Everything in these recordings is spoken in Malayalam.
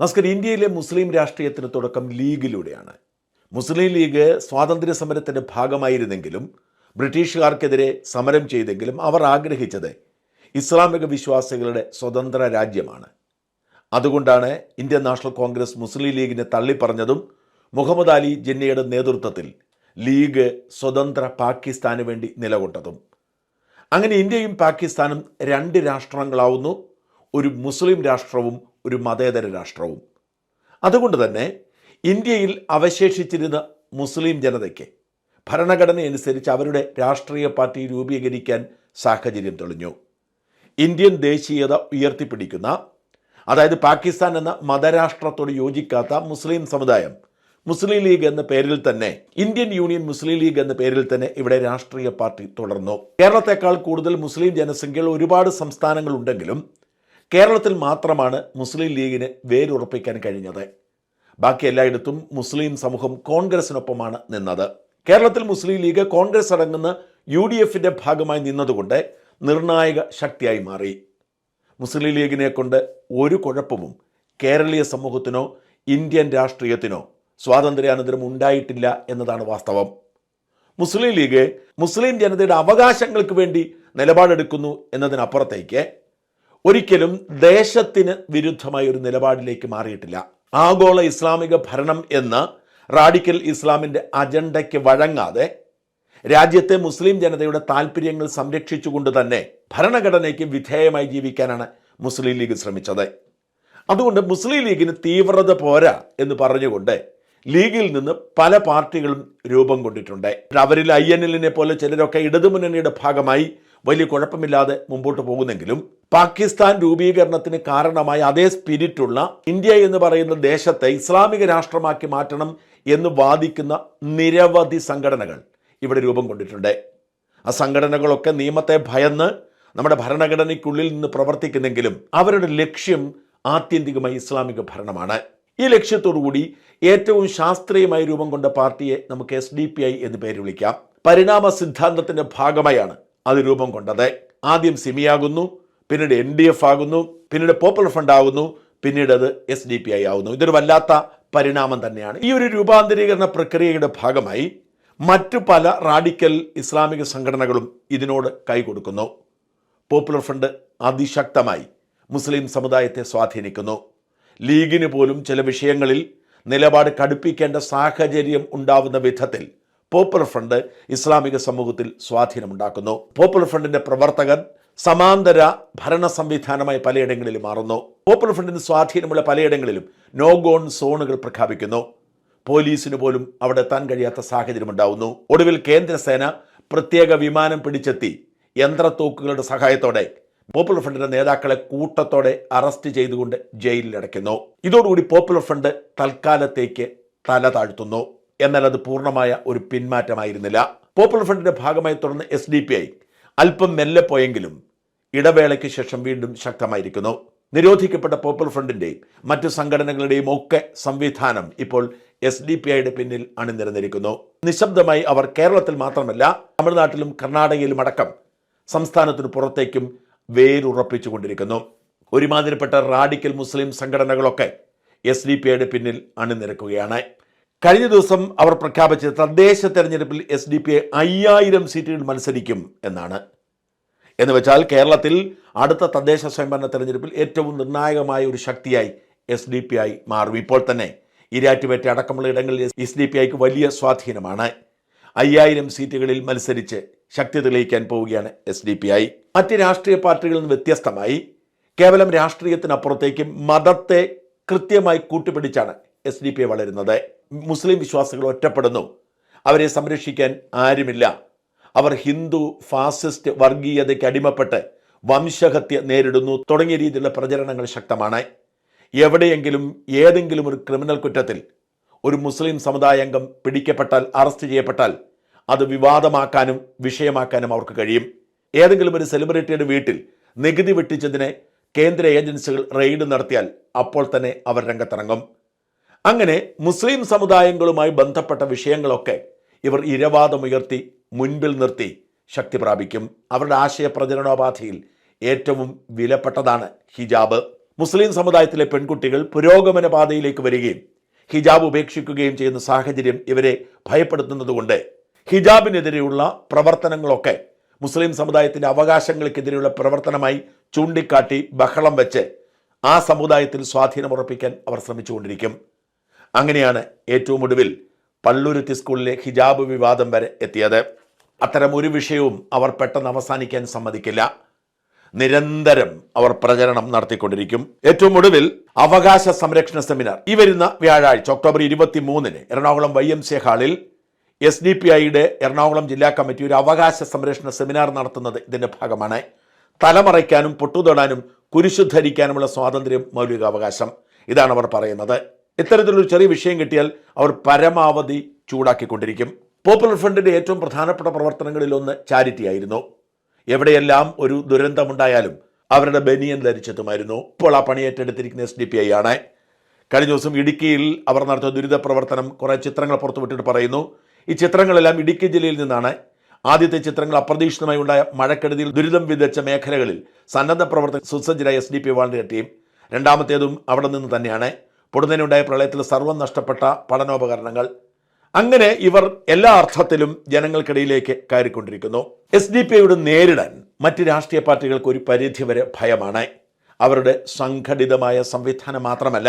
നമസ്കാരം ഇന്ത്യയിലെ മുസ്ലിം രാഷ്ട്രീയത്തിന് തുടക്കം ലീഗിലൂടെയാണ്. മുസ്ലിം ലീഗ് സ്വാതന്ത്ര്യ സമരത്തിന്റെ ഭാഗമായിരുന്നെങ്കിലും ബ്രിട്ടീഷുകാർക്കെതിരെ സമരം ചെയ്തെങ്കിലും അവർ ആഗ്രഹിച്ചത് ഇസ്ലാമിക വിശ്വാസികളുടെ സ്വതന്ത്ര രാജ്യമാണ്. അതുകൊണ്ടാണ് ഇന്ത്യൻ നാഷണൽ കോൺഗ്രസ് മുസ്ലിം ലീഗിനെ തള്ളിപ്പറഞ്ഞതും മുഹമ്മദ് അലി ജിന്നയുടെ നേതൃത്വത്തിൽ ലീഗ് സ്വതന്ത്ര പാകിസ്ഥാന് വേണ്ടി നിലകൊണ്ടതും. അങ്ങനെ ഇന്ത്യയും പാകിസ്ഥാനും രണ്ട് രാഷ്ട്രങ്ങളാവുന്നു. ഒരു മുസ്ലിം രാഷ്ട്രവും ഒരു മതേതര രാഷ്ട്രവും. അതുകൊണ്ട് തന്നെ ഇന്ത്യയിൽ അവശേഷിച്ചിരുന്ന മുസ്ലിം ജനതയ്ക്ക് ഭരണഘടനയനുസരിച്ച് അവരുടെ രാഷ്ട്രീയ പാർട്ടി രൂപീകരിക്കാൻ സാഹചര്യം തെളിഞ്ഞു. ഇന്ത്യൻ ദേശീയത ഉയർത്തിപ്പിടിക്കുന്ന അതായത് പാകിസ്ഥാൻ എന്ന മതരാഷ്ട്രത്തോട് യോജിക്കാത്ത മുസ്ലിം സമുദായം മുസ്ലിം ലീഗ് എന്ന പേരിൽ തന്നെ ഇന്ത്യൻ യൂണിയൻ മുസ്ലിം ലീഗ് എന്ന പേരിൽ തന്നെ ഇവിടെ രാഷ്ട്രീയ പാർട്ടി തുടർന്നു. കേരളത്തെക്കാൾ കൂടുതൽ മുസ്ലിം ജനസംഖ്യകൾ ഒരുപാട് സംസ്ഥാനങ്ങളുണ്ടെങ്കിലും കേരളത്തിൽ മാത്രമാണ് മുസ്ലിം ലീഗിന് വേരുറപ്പിക്കാൻ കഴിഞ്ഞത്. ബാക്കി എല്ലായിടത്തും മുസ്ലിം സമൂഹം കോൺഗ്രസിനൊപ്പമാണ് നിന്നത്. കേരളത്തിൽ മുസ്ലിം ലീഗ് കോൺഗ്രസ് അടങ്ങുന്ന യു ഡി എഫിന്റെ ഭാഗമായി നിന്നതുകൊണ്ട് നിർണായക ശക്തിയായി മാറി. മുസ്ലിം ലീഗിനെ കൊണ്ട് ഒരു കുഴപ്പവും കേരളീയ സമൂഹത്തിനോ ഇന്ത്യൻ രാഷ്ട്രീയത്തിനോ സ്വാതന്ത്ര്യാനന്തരം ഉണ്ടായിട്ടില്ല എന്നതാണ് വാസ്തവം. മുസ്ലിം ലീഗ് മുസ്ലിം ജനതയുടെ അവകാശങ്ങൾക്ക് വേണ്ടി നിലപാടെടുക്കുന്നു എന്നതിനപ്പുറത്തേക്ക് ഒരിക്കലും ദേശത്തിന് വിരുദ്ധമായ ഒരു നിലപാടിലേക്ക് മാറിയിട്ടില്ല. ആഗോള ഇസ്ലാമിക ഭരണം എന്ന റാഡിക്കൽ ഇസ്ലാമിന്റെ അജണ്ടയ്ക്ക് വഴങ്ങാതെ രാജ്യത്തെ മുസ്ലിം ജനതയുടെ താല്പര്യങ്ങൾ സംരക്ഷിച്ചുകൊണ്ട് തന്നെ ഭരണഘടനയ്ക്ക് വിധേയമായി ജീവിക്കാനാണ് മുസ്ലിം ലീഗ് ശ്രമിച്ചത്. അതുകൊണ്ട് മുസ്ലിം ലീഗിന് തീവ്രത പോരാ എന്ന് പറഞ്ഞുകൊണ്ട് ലീഗിൽ നിന്ന് പല പാർട്ടികളും രൂപം കൊണ്ടിട്ടുണ്ട്. അവരിൽ ഐ എൻ എല്ലിനെ പോലെ ചിലരൊക്കെ ഇടതുമുന്നണിയുടെ ഭാഗമായി വലിയ കുഴപ്പമില്ലാതെ മുമ്പോട്ട് പോകുന്നെങ്കിലും പാകിസ്ഥാൻ രൂപീകരണത്തിന് കാരണമായ അതേ സ്പിരിറ്റുള്ള ഇന്ത്യ എന്ന് പറയുന്ന ദേശത്തെ ഇസ്ലാമിക രാഷ്ട്രമാക്കി മാറ്റണം എന്ന് വാദിക്കുന്ന നിരവധി സംഘടനകൾ ഇവിടെ രൂപം കൊണ്ടിട്ടുണ്ട്. ആ സംഘടനകളൊക്കെ നിയമത്തെ ഭയന്ന് നമ്മുടെ ഭരണഘടനയ്ക്കുള്ളിൽ നിന്ന് പ്രവർത്തിക്കുന്നെങ്കിലും അവരുടെ ലക്ഷ്യം ആത്യന്തികമായി ഇസ്ലാമിക ഭരണമാണ്. ഈ ലക്ഷ്യത്തോടുകൂടി ഏറ്റവും ശാസ്ത്രീയമായി രൂപം കൊണ്ട പാർട്ടിയെ നമുക്ക് എസ് ഡി പി ഐ എന്ന് പേര് വിളിക്കാം. പരിണാമ സിദ്ധാന്തത്തിന്റെ ഭാഗമായാണ് അത് രൂപം കൊണ്ടത്. ആദ്യം സിമിയാകുന്നു പിന്നീട് എൻ ഡി എഫ് ആകുന്നു പിന്നീട് പോപ്പുലർ ഫ്രണ്ട് ആകുന്നു പിന്നീട് അത് എസ് ഡി പി ഐ ആകുന്നു ഇതൊരു വല്ലാത്ത പരിണാമം തന്നെയാണ്. ഈ ഒരു രൂപാന്തരീകരണ പ്രക്രിയയുടെ ഭാഗമായി മറ്റു പല റാഡിക്കൽ ഇസ്ലാമിക സംഘടനകളും ഇതിനോട് കൈകൊടുക്കുന്നു പോപ്പുലർ ഫ്രണ്ട് അതിശക്തമായി മുസ്ലിം സമുദായത്തെ സ്വാധീനിക്കുന്നു. ലീഗിന് പോലും ചില വിഷയങ്ങളിൽ നിലപാട് കടുപ്പിക്കേണ്ട സാഹചര്യം ഉണ്ടാവുന്ന വിധത്തിൽ പോപ്പുലർ ഫ്രണ്ട് ഇസ്ലാമിക സമൂഹത്തിൽ സ്വാധീനമുണ്ടാക്കുന്നു. പോപ്പുലർ ഫ്രണ്ടിന്റെ പ്രവർത്തകൻ സമാന്തര ഭരണ സംവിധാനമായി പലയിടങ്ങളിലും മാറുന്നു. പോപ്പുലർ ഫ്രണ്ടിന് സ്വാധീനമുള്ള പലയിടങ്ങളിലും നോ ഗോൺ സോണുകൾ പ്രഖ്യാപിക്കുന്നു. പോലീസിന് പോലും അവിടെ എത്താൻ കഴിയാത്ത സാഹചര്യം ഉണ്ടാവുന്നു. ഒടുവിൽ കേന്ദ്രസേന പ്രത്യേക വിമാനം പിടിച്ചെത്തി യന്ത്രത്തോക്കുകളുടെ സഹായത്തോടെ പോപ്പുലർ ഫ്രണ്ടിന്റെ നേതാക്കളെ കൂട്ടത്തോടെ അറസ്റ്റ് ചെയ്തുകൊണ്ട് ജയിലിൽ അടയ്ക്കുന്നു ഇതോടുകൂടി പോപ്പുലർ ഫ്രണ്ട് തൽക്കാലത്തേക്ക് തല താഴ്ത്തുന്നു. എന്നാൽ അത് പൂർണമായ ഒരു പിന്മാറ്റമായിരുന്നില്ല. പോപ്പുലർ ഫ്രണ്ടിന്റെ ഭാഗമായി തുടർന്ന് എസ് ഡി പി ഐ അല്പം മെല്ലെ പോയെങ്കിലും ഇടവേളയ്ക്ക് ശേഷം വീണ്ടും ശക്തമായിരിക്കുന്നു. നിരോധിക്കപ്പെട്ട പോപ്പുലർ ഫ്രണ്ടിന്റെയും മറ്റു സംഘടനകളുടെയും ഒക്കെ സംവിധാനം ഇപ്പോൾ എസ് ഡി പി ഐയുടെ പിന്നിൽ അണിനിരന്നിരിക്കുന്നു. നിശബ്ദമായി അവർ കേരളത്തിൽ മാത്രമല്ല തമിഴ്നാട്ടിലും കർണാടകയിലും അടക്കം സംസ്ഥാനത്തിന് പുറത്തേക്കും വേരുറപ്പിച്ചുകൊണ്ടിരിക്കുന്നു ഒരുമാതിരിപ്പെട്ട റാഡിക്കൽ മുസ്ലിം സംഘടനകളൊക്കെ എസ് ഡി പി ഐയുടെ പിന്നിൽ അണിനിരക്കുകയാണ്. കഴിഞ്ഞ ദിവസം അവർ പ്രഖ്യാപിച്ച തദ്ദേശ തെരഞ്ഞെടുപ്പിൽ എസ് ഡി പി അയ്യായിരം സീറ്റുകൾ മത്സരിക്കും എന്നാണ്. എന്ന് വെച്ചാൽ കേരളത്തിൽ അടുത്ത തദ്ദേശ സ്വയംഭരണ തെരഞ്ഞെടുപ്പിൽ ഏറ്റവും നിർണായകമായ ഒരു ശക്തിയായി എസ് ഡി പി ആയി മാറും. ഇപ്പോൾ തന്നെ ഇരാറ്റുപേറ്റ അടക്കമുള്ള ഇടങ്ങളിൽ എസ് ഡി പി ഐക്ക് വലിയ സ്വാധീനമാണ്. അയ്യായിരം സീറ്റുകളിൽ മത്സരിച്ച് ശക്തി തെളിയിക്കാൻ പോവുകയാണ് എസ് ഡി പി ഐ. മറ്റ് രാഷ്ട്രീയ പാർട്ടികളിൽ നിന്ന് വ്യത്യസ്തമായി കേവലം രാഷ്ട്രീയത്തിനപ്പുറത്തേക്കും മതത്തെ കൃത്യമായി കൂട്ടുപിടിച്ചാണ് എസ് ഡി പി ഐ വളരുന്നത്. മുസ്ലിം വിശ്വാസികൾ ഒറ്റപ്പെടുന്നു. അവരെ സംരക്ഷിക്കാൻ ആരുമില്ല. അവർ ഹിന്ദു ഫാസിസ്റ്റ് വർഗീയതയ്ക്ക് അടിമപ്പെട്ട് വംശഹത്യ നേരിടുന്നു. തുടങ്ങിയ രീതിയിലുള്ള പ്രചരണങ്ങൾ ശക്തമാണ്. എവിടെയെങ്കിലും ഏതെങ്കിലും ഒരു ക്രിമിനൽ കുറ്റത്തിൽ ഒരു മുസ്ലിം സമുദായ അംഗം പിടിക്കപ്പെട്ടാൽ അറസ്റ്റ് ചെയ്യപ്പെട്ടാൽ അത് വിവാദമാക്കാനും വിഷയമാക്കാനും അവർക്ക് കഴിയും. ഏതെങ്കിലും ഒരു സെലിബ്രിറ്റിയുടെ വീട്ടിൽ നികുതി വെട്ടിച്ചതിനെ കേന്ദ്ര ഏജൻസികൾ റെയ്ഡ് നടത്തിയാൽ അപ്പോൾ തന്നെ അവർ രംഗത്തിറങ്ങും. അങ്ങനെ മുസ്ലിം സമുദായങ്ങളുമായി ബന്ധപ്പെട്ട വിഷയങ്ങളൊക്കെ ഇവർ ഇരവാദമുയർത്തി മുൻപിൽ നിർത്തി ശക്തി പ്രാപിക്കും. അവരുടെ ആശയ പ്രചരണോപാധിയിൽ ഏറ്റവും വിലപ്പെട്ടതാണ് ഹിജാബ്. മുസ്ലിം സമുദായത്തിലെ പെൺകുട്ടികൾ പുരോഗമന പാതയിലേക്ക് വരികയും ഹിജാബ് ഉപേക്ഷിക്കുകയും ചെയ്യുന്ന സാഹചര്യം ഇവരെ ഭയപ്പെടുത്തുന്നതുകൊണ്ട് ഹിജാബിനെതിരെയുള്ള പ്രവർത്തനങ്ങളൊക്കെ മുസ്ലിം സമുദായത്തിന്റെ അവകാശങ്ങൾക്കെതിരെയുള്ള പ്രവർത്തനമായി ചൂണ്ടിക്കാട്ടി ബഹളം വെച്ച് ആ സമുദായത്തിൽ സ്വാധീനം ഉറപ്പിക്കാൻ അവർ ശ്രമിച്ചുകൊണ്ടിരിക്കും. അങ്ങനെയാണ് ഏറ്റവും ഒടുവിൽ പള്ളുരുത്തി സ്കൂളിലെ ഹിജാബ് വിവാദം വരെ എത്തിയത്. അത്തരം ഒരു വിഷയവും അവർ പെട്ടെന്ന് അവസാനിക്കാൻ സമ്മതിക്കില്ല. നിരന്തരം അവർ പ്രചരണം നടത്തിക്കൊണ്ടിരിക്കും. ഏറ്റവും ഒടുവിൽ അവകാശ സംരക്ഷണ സെമിനാർ. ഈ വരുന്ന വ്യാഴാഴ്ച ഒക്ടോബർ ഇരുപത്തി മൂന്നിന് എറണാകുളം വൈ എം സി ഹാളിൽ എസ് ഡി പി ഐയുടെ എറണാകുളം ജില്ലാ കമ്മിറ്റി ഒരു അവകാശ സംരക്ഷണ സെമിനാർ നടത്തുന്നത് ഇതിന്റെ ഭാഗമാണ്. തലമറയ്ക്കാനും പൊട്ടുതൊടാനും കുരിശു ധരിക്കാനുമുള്ള സ്വാതന്ത്ര്യം മൗലികാവകാശം. ഇതാണ് അവർ പറയുന്നത്. ഇത്തരത്തിലൊരു ചെറിയ വിഷയം കിട്ടിയാൽ അവർ പരമാവധി ചൂടാക്കിക്കൊണ്ടിരിക്കും. പോപ്പുലർ ഫ്രണ്ടിന്റെ ഏറ്റവും പ്രധാനപ്പെട്ട പ്രവർത്തനങ്ങളിൽ ഒന്ന് ചാരിറ്റി ആയിരുന്നു. എവിടെയെല്ലാം ഒരു ദുരന്തമുണ്ടായാലും അവരുടെ ബനിയൻ ധരിച്ചെത്തുമായിരുന്നു ഇപ്പോൾ ആ പണി ഏറ്റെടുത്തിരിക്കുന്ന എസ് ഡി പി ഐ ആണ്. കഴിഞ്ഞ ദിവസം ഇടുക്കിയിൽ അവർ നടത്തിയ ദുരിത പ്രവർത്തനം കുറേ ചിത്രങ്ങൾ പുറത്തുവിട്ടിട്ട് പറയുന്നു. ഈ ചിത്രങ്ങളെല്ലാം ഇടുക്കി ജില്ലയിൽ നിന്നാണ്. ആദ്യത്തെ ചിത്രങ്ങൾ അപ്രതീക്ഷിതമായി ഉണ്ടായ മഴക്കെടുതിയിൽ ദുരിതം വിതച്ച മേഖലകളിൽ സന്നദ്ധ പ്രവർത്തക സുസജ്ജരായ S D P volunteer team രണ്ടാമത്തേതും അവിടെ നിന്ന് തന്നെയാണ്. പൊടുന്നതിനുണ്ടായ പ്രളയത്തിൽ സർവം നഷ്ടപ്പെട്ട പഠനോപകരണങ്ങൾ. അങ്ങനെ ഇവർ എല്ലാ അർത്ഥത്തിലും ജനങ്ങൾക്കിടയിലേക്ക് കയറിക്കൊണ്ടിരിക്കുന്നു. എസ് ഡി പി ഐയോട് നേരിടാൻ മറ്റ് രാഷ്ട്രീയ പാർട്ടികൾക്ക് ഒരു പരിധി വരെ ഭയമാണ്. അവരുടെ സംഘടിതമായ സംവിധാനം മാത്രമല്ല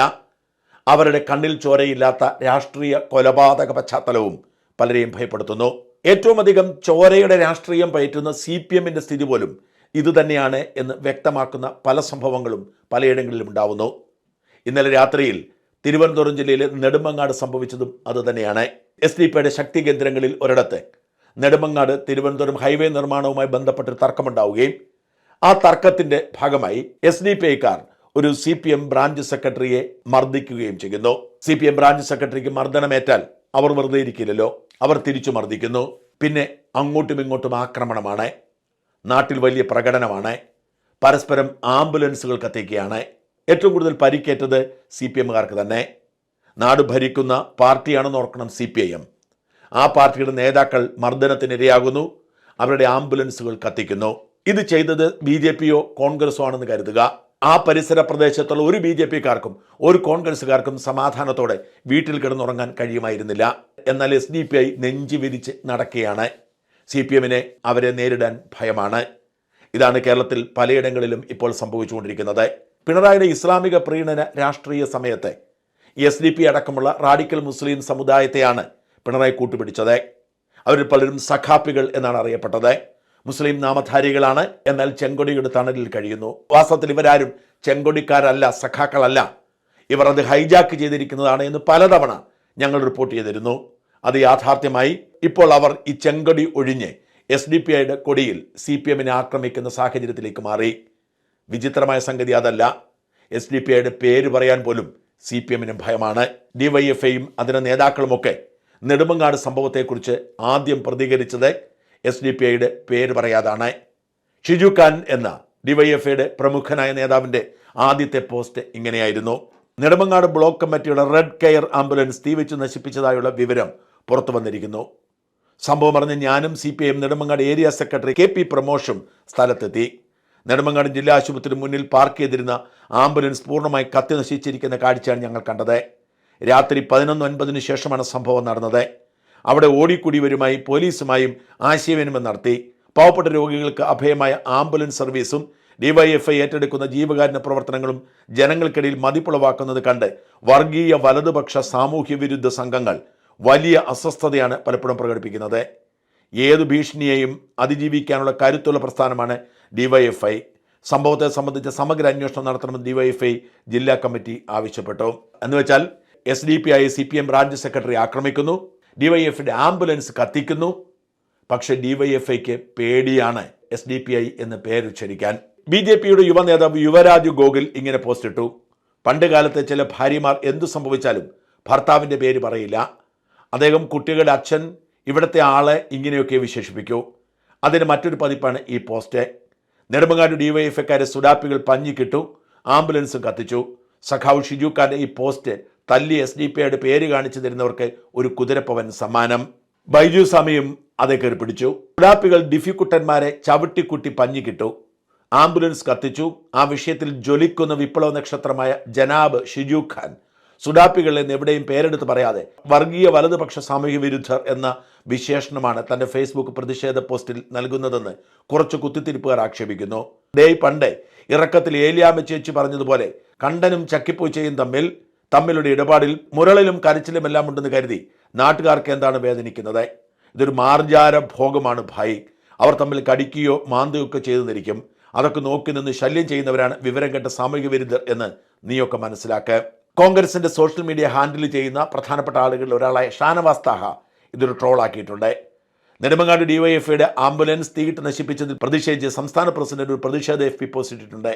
അവരുടെ കണ്ണിൽ ചോരയില്ലാത്ത രാഷ്ട്രീയ കൊലപാതക പശ്ചാത്തലവും പലരെയും ഭയപ്പെടുത്തുന്നു. ഏറ്റവും അധികം ചോരയുടെ രാഷ്ട്രീയം പയറ്റുന്ന സി പി എമ്മിന്റെ സ്ഥിതി പോലും ഇതുതന്നെയാണ് എന്ന് വ്യക്തമാക്കുന്ന പല സംഭവങ്ങളും പലയിടങ്ങളിലും ഉണ്ടാവുന്നു. ഇന്നലെ രാത്രിയിൽ തിരുവനന്തപുരം ജില്ലയിലെ നെടുമങ്ങാട് സംഭവിച്ചതും അതുതന്നെയാണ്. എസ് ഡി പിയുടെ ശക്തി കേന്ദ്രങ്ങളിൽ ഒരിടത്ത് നെടുമങ്ങാട് തിരുവനന്തപുരം ഹൈവേ നിർമ്മാണവുമായി ബന്ധപ്പെട്ടൊരു തർക്കമുണ്ടാവുകയും ആ തർക്കത്തിന്റെ ഭാഗമായി എസ് ഡി പി ഐക്കാർ ഒരു സി പി എം ബ്രാഞ്ച് സെക്രട്ടറിയെ മർദ്ദിക്കുകയും ചെയ്യുന്നു. സി പി എം ബ്രാഞ്ച് സെക്രട്ടറിക്ക് മർദ്ദനമേറ്റാൽ അവർ വെറുതെ ഇരിക്കില്ലല്ലോ. അവർ തിരിച്ചു മർദ്ദിക്കുന്നു. പിന്നെ അങ്ങോട്ടും ഇങ്ങോട്ടും ആക്രമണമാണ്. നാട്ടിൽ വലിയ പ്രകടനമാണ്. പരസ്പരം ആംബുലൻസുകൾ കത്തിക്കുകയാണ്. ഏറ്റവും കൂടുതൽ പരിക്കേറ്റത് സി പി എമ്മുകാർക്ക് തന്നെ. നാട് ഭരിക്കുന്ന പാർട്ടിയാണെന്ന് ഓർക്കണം സി പി ഐ എം. ആ പാർട്ടിയുടെ നേതാക്കൾ മർദ്ദനത്തിനിരയാകുന്നു അവരുടെ ആംബുലൻസുകൾ കത്തിക്കുന്നു. ഇത് ചെയ്തത് ബി ജെ പിയോ കോൺഗ്രസോ ആണെന്ന് കരുതുക. ആ പരിസര പ്രദേശത്തുള്ള ഒരു ബി ജെ പിക്കാർക്കും ഒരു കോൺഗ്രസ്സുകാർക്കും സമാധാനത്തോടെ വീട്ടിൽ കിടന്നുറങ്ങാൻ കഴിയുമായിരുന്നില്ല. എന്നാൽ എസ് ഡി പി ഐ നെഞ്ചു വിരിച്ച് നടക്കുകയാണ്. സി പി എമ്മിനെ അവരെ നേരിടാൻ ഭയമാണ്. ഇതാണ് കേരളത്തിൽ പലയിടങ്ങളിലും ഇപ്പോൾ സംഭവിച്ചുകൊണ്ടിരിക്കുന്നത്. പിണറായിയുടെ ഇസ്ലാമിക പ്രീണന രാഷ്ട്രീയ സമയത്തെ എസ് ഡി പി അടക്കമുള്ള റാഡിക്കൽ മുസ്ലിം സമുദായത്തെയാണ് പിണറായി കൂട്ടുപിടിച്ചത്. അവരിൽ പലരും സഖാപ്പികൾ എന്നാണ് അറിയപ്പെട്ടത്. മുസ്ലിം നാമധാരികളാണ് എന്നാൽ ചെങ്കൊടിയുടെ തണലിൽ കഴിയുന്നു. വാസ്തവത്തിൽ ഇവരാരും ചെങ്കൊടിക്കാരല്ല സഖാക്കളല്ല. ഇവർ അത് ഹൈജാക്ക് ചെയ്തിരിക്കുന്നതാണ് എന്ന് പലതവണ ഞങ്ങൾ റിപ്പോർട്ട് ചെയ്തിരുന്നു. അത് യാഥാർത്ഥ്യമായി ഇപ്പോൾ അവർ ഈ ചെങ്കൊടി ഒഴിഞ്ഞ് എസ് ഡി പി ഐയുടെ കൊടിയിൽ സി പി എമ്മിനെ ആക്രമിക്കുന്ന സാഹചര്യത്തിലേക്ക് മാറി. വിചിത്രമായ സംഗതി അതല്ല. എസ് ഡി പി ഐയുടെ പേര് പറയാൻ പോലും സി പി എമ്മിന് ഭയമാണ്. ഡിവൈഎഫ്ഐയും അതിന്റെ നേതാക്കളുമൊക്കെ നെടുമങ്ങാട് സംഭവത്തെക്കുറിച്ച് ആദ്യം പ്രതികരിച്ചത് എസ് ഡി പി ഐയുടെ പേര് പറയാതാണ്. ഷിജു ഖാൻ എന്ന ഡിവൈഎഫ്ഐയുടെ പ്രമുഖനായ നേതാവിന്റെ ആദ്യത്തെ പോസ്റ്റ് ഇങ്ങനെയായിരുന്നു. Nedumangad block committee red care ambulance തീവെച്ച് നശിപ്പിച്ചതായുള്ള വിവരം പുറത്തു വന്നിരിക്കുന്നു. സംഭവം അറിഞ്ഞ് ഞാനും C P I M Nedumangad area secretary K P പ്രമോഷും സ്ഥലത്തെത്തി. നെടുമങ്ങാട് ജില്ലാ ആശുപത്രി മുന്നിൽ പാർക്ക് ചെയ്തിരുന്ന ആംബുലൻസ് പൂർണമായി കത്തി നശിച്ചിരിക്കുന്ന കാഴ്ചയാണ് ഞങ്ങൾ കണ്ടത്. രാത്രി പതിനൊന്ന് ഒൻപതിന് ശേഷമാണ് സംഭവം നടന്നത്. അവിടെ ഓടിക്കൂടിയവരുമായി പോലീസുമായും ആശയവിനിമയം നടത്തി. പാവപ്പെട്ട രോഗികൾക്ക് അഭയമായ ആംബുലൻസ് സർവീസും ഡിവൈഎഫ്ഐ ഏറ്റെടുക്കുന്ന ജീവകാരുണ്യ പ്രവർത്തനങ്ങളും ജനങ്ങൾക്കിടയിൽ മതിപ്പുളവാക്കുന്നത് കണ്ട് വർഗീയ വലതുപക്ഷ സാമൂഹ്യ വിരുദ്ധ സംഘങ്ങൾ വലിയ അസ്വസ്ഥതയാണ് പലപ്പോഴും പ്രകടിപ്പിക്കുന്നത്. ഏത് ഭീഷണിയെയും അതിജീവിക്കാനുള്ള കരുത്തുള്ള പ്രസ്ഥാനമാണ് ഡിവൈഎഫ്ഐ. സംഭവത്തെ സംബന്ധിച്ച സമഗ്ര അന്വേഷണം നടത്തണമെന്ന് ഡിവൈഎഫ്ഐ ജില്ലാ കമ്മിറ്റി ആവശ്യപ്പെട്ടു. എന്നുവെച്ചാൽ S D P I C P M branch secretary ആക്രമിക്കുന്നു ഡിവൈഎഫിന്റെ ആംബുലൻസ് കത്തിക്കുന്നു. പക്ഷേ ഡിവൈഎഫ്ഐക്ക് പേടിയാണ് എസ് ഡി പി ഐ എന്ന് പേരുച്ചരിക്കാൻ ബി ജെ പിയുടെ യുവ നേതാവ് യുവരാജ് ഗോകുൽ ഇങ്ങനെ പോസ്റ്റ് ഇട്ടു. പണ്ട് കാലത്തെ ചില ഭാര്യമാർ എന്തു സംഭവിച്ചാലും ഭർത്താവിന്റെ പേര് പറയില്ല. അദ്ദേഹം കുട്ടികളുടെ അച്ഛൻ ഇവിടുത്തെ ആളെ ഇങ്ങനെയൊക്കെ വിശേഷിപ്പിക്കൂ. അതിന് മറ്റൊരു പതിപ്പാണ് ഈ പോസ്റ്റ്. നെടുമങ്ങാട് ഡിവൈഎഫ്ഐക്കാരെ സുഡാപ്പികൾ പഞ്ഞിക്കിട്ടു ആംബുലൻസും കത്തിച്ചു. സഖാവ് ഷിജു ഈ പോസ്റ്റ് തല്ലി എസ് ഡി പി ഐയുടെ പേര് കാണിച്ചു തരുന്നവർക്ക് ഒരു കുതിരപ്പവൻ സമ്മാനം. ബൈജു സ്വാമിയും അതേ കയറി പിടിച്ചു. സുഡാപ്പികൾ ഡിഫിക്കുട്ടന്മാരെ ചവിട്ടിക്കുട്ടി പഞ്ഞിക്കിട്ടു. ആംബുലൻസ് കത്തിച്ചു. ആ വിഷയത്തിൽ ജ്വലിക്കുന്ന വിപ്ലവ നക്ഷത്രമായ ജനാബ് ഷിജു ഖാൻ സുഡാപ്പികൾ എന്ന് എവിടെയും പേരെടുത്ത് പറയാതെ വർഗീയ വലതുപക്ഷ സാമൂഹ്യ വിരുദ്ധർ എന്ന വിശേഷണമാണ് തന്റെ ഫേസ്ബുക്ക് പ്രതിഷേധ പോസ്റ്റിൽ നൽകുന്നതെന്ന് കുറച്ച് കുത്തിത്തിരിപ്പുകാർ ആക്ഷേപിക്കുന്നു. ഡേ പണ്ടേ ഇറക്കത്തിൽ ഏലിയാമ ചേച്ചി പറഞ്ഞതുപോലെ കണ്ടനും ചക്കിപ്പൂച്ചയും തമ്മിൽ തമ്മിലുള്ള ഇടപാടിൽ മുരളിലും കരച്ചിലും എല്ലാം ഉണ്ടെന്ന് കരുതി നാട്ടുകാർക്ക് എന്താണ് വേദനിക്കുന്നത്? ഇതൊരു മാർജാര ഭോഗമാണ് ഭായി. അവർ തമ്മിൽ കടിക്കുകയോ മാന്തുകയോ ഒക്കെ ചെയ്തു നിൽക്കും അതൊക്കെ നോക്കി നിന്ന് ശല്യം ചെയ്യുന്നവരാണ് വിവരം കെട്ട സാമൂഹിക വിരുദ്ധർ എന്ന് നീയൊക്കെ മനസ്സിലാക്കുക കോൺഗ്രസിന്റെ സോഷ്യൽ മീഡിയ ഹാൻഡിൽ ചെയ്യുന്ന പ്രധാനപ്പെട്ട ആളുകളിൽ ഒരാളായ ഷാനവാസ് താഹ ഇതൊരു ട്രോളാക്കിയിട്ടുണ്ട്. നെടുമങ്ങാട് ഡിവൈഎഫ്ഐയുടെ ആംബുലൻസ് തീയിട്ട് നശിപ്പിച്ചതിൽ പ്രതിഷേധിച്ച് സംസ്ഥാന പ്രസിഡന്റ് ഒരു പ്രതിഷേധ എഫ് പി പോസ്റ്റ് ഇട്ടിട്ടുണ്ട്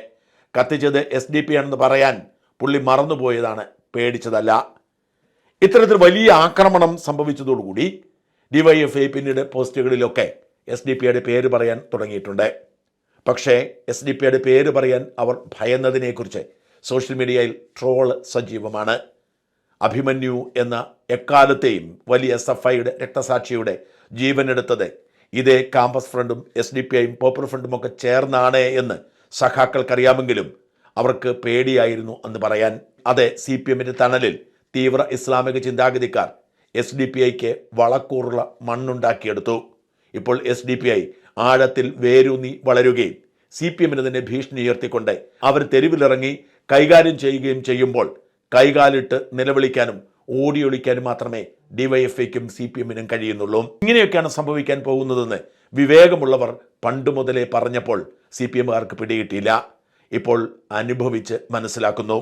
കത്തിച്ചത് എസ് ഡി പി ആണെന്ന് പറയാൻ പുള്ളി മറന്നുപോയതാണ് പേടിച്ചതല്ല. ഇത്തരത്തിൽ വലിയ ആക്രമണം സംഭവിച്ചതോടുകൂടി ഡിവൈഎഫ്ഐ പിന്നീട് പോസ്റ്റുകളിലൊക്കെ എസ് ഡി പിയുടെ പേര് പറയാൻ തുടങ്ങിയിട്ടുണ്ട്. പക്ഷേ എസ് ഡി പിയുടെ പേര് പറയാൻ അവർ ഭയന്നതിനെക്കുറിച്ച് സോഷ്യൽ മീഡിയയിൽ ട്രോൾ സജീവമാണ്. അഭിമന്യു എന്ന എക്കാലത്തെയും വലിയ ഐയുടെ രക്തസാക്ഷിയുടെ ജീവനെടുത്തത് ഇതേ കാമ്പസ് ഫ്രണ്ടും എസ് ഡി പി ഐയും പോപ്പുലർ ഫ്രണ്ടും ഒക്കെ ചേർന്നാണ് എന്ന് സഖാക്കൾക്കറിയാമെങ്കിലും അവർക്ക് പേടിയായിരുന്നു എന്ന് പറയാൻ. അതെ സി പി എമ്മിന്റെ തണലിൽ തീവ്ര ഇസ്ലാമിക ചിന്താഗതിക്കാർ എസ് ഡി പി ഐക്ക് വളക്കൂറുള്ള മണ്ണുണ്ടാക്കിയെടുത്തു. ഇപ്പോൾ എസ് ഡി പി ഐ ആഴത്തിൽ വേരൂന്നി വളരുകയും സി പി എമ്മിന് തന്നെ ഭീഷണി ഉയർത്തിക്കൊണ്ട് അവർ തെരുവിലിറങ്ങി കൈകാര്യം ചെയ്യുകയും ചെയ്യുമ്പോൾ കൈകാലിട്ട് നിലവിളിക്കാനും ഓടിയൊളിക്കാനും മാത്രമേ ഡിവൈഎഫ്ഐക്കും സി പി എമ്മിനും കഴിയുന്നുള്ളൂ. ഇങ്ങനെയൊക്കെയാണ് സംഭവിക്കാൻ പോകുന്നതെന്ന് വിവേകമുള്ളവർ പണ്ട് മുതലേ പറഞ്ഞപ്പോൾ സി പി എമ്മുകാർക്ക് പിടികിട്ടിയില്ല. ഇപ്പോൾ അനുഭവിച്ച് മനസ്സിലാക്കുന്നു.